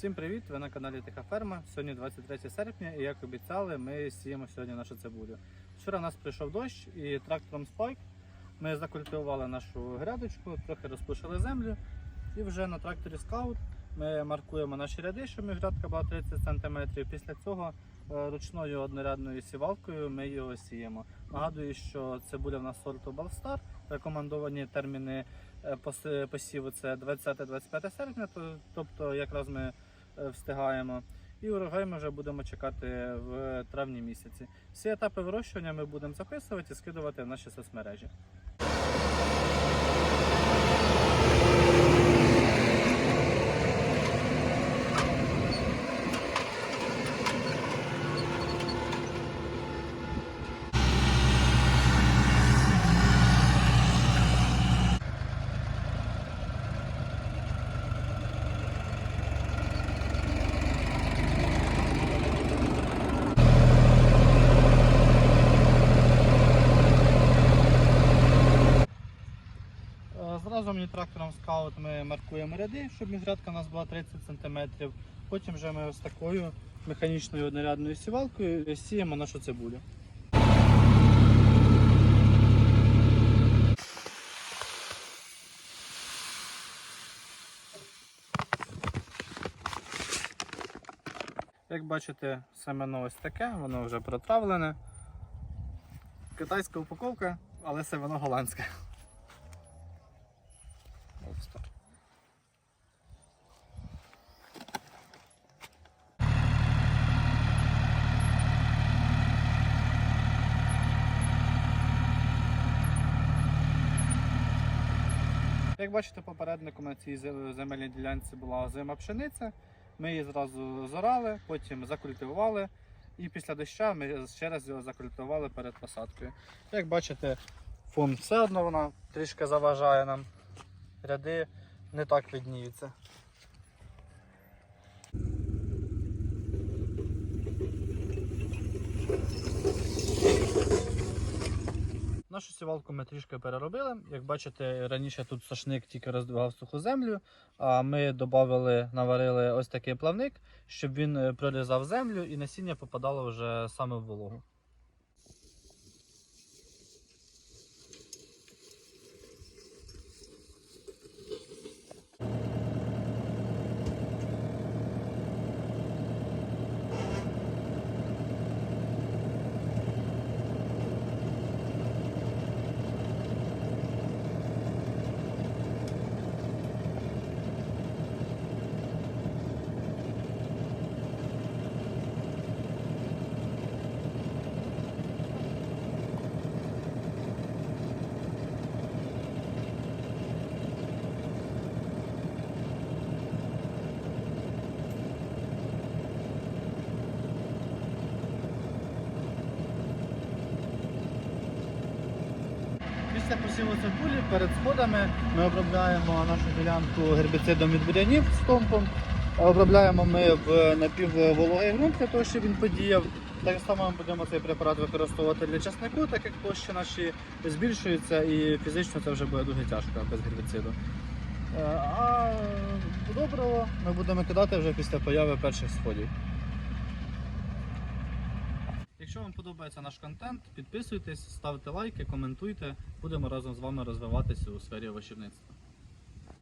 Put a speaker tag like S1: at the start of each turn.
S1: Всім привіт! Ви на каналі Тиха Ферма. Сьогодні 23 серпня, і як обіцяли, ми сіємо сьогодні нашу цибулю. Вчора у нас прийшов дощ і трактором Spike ми закультивували нашу грядочку, трохи розпушили землю. І вже на тракторі Scout ми маркуємо наші ряди, щоб грядка була 30 см. Після цього е, ручною однорядною сівалкою ми його сіємо. Нагадую, що цибуля в нас сорту Балстар. Рекомендовані терміни е, посіву це 20-25 серпня, тобто якраз ми встигаємо. І урожай ми вже будемо чекати в травні місяці. Всі етапи вирощування ми будемо записувати і скидувати в наші соцмережі. Е, Зразу мені трактором скаут ми маркуємо ряди, щоб міжрядка у нас була 30 см. Потім вже ми ось такою механічною однорядною сівалкою сіємо нашу цибулю. Як бачите, семено ось таке, воно вже протравлене. Китайська упаковка, але семено голландське. Як бачите, попередником на цій земельній ділянці була озима пшениця. Ми її зразу зорали, потім закультивували. І після доща ми ще раз його закультивували перед посадкою. Як бачите, фон все одно вона трішки заважає нам. Ряди не так видніються. Нашу сівалку ми трішки переробили. Як бачите, раніше тут сошник тільки роздвигав суху землю, а ми додали, наварили ось такий плавник, щоб він е, прорізав землю і насіння попадало вже саме в вологу. Після посіву цибулі перед сходами ми обробляємо нашу ділянку гербіцидом від бурянів стомпом. Обробляємо ми в напіввологий ґрунт для того, щоб він подіяв. Так само ми будемо цей препарат використовувати для часнику, так як площі наші збільшуються і фізично це вже буде дуже тяжко без гербіциду. Е, А доброго ми будемо кидати вже після появи перших сходів. Якщо вам подобається наш контент, підписуйтесь, ставте лайки, коментуйте. Будемо разом з вами розвиватися у сфері овочівництва.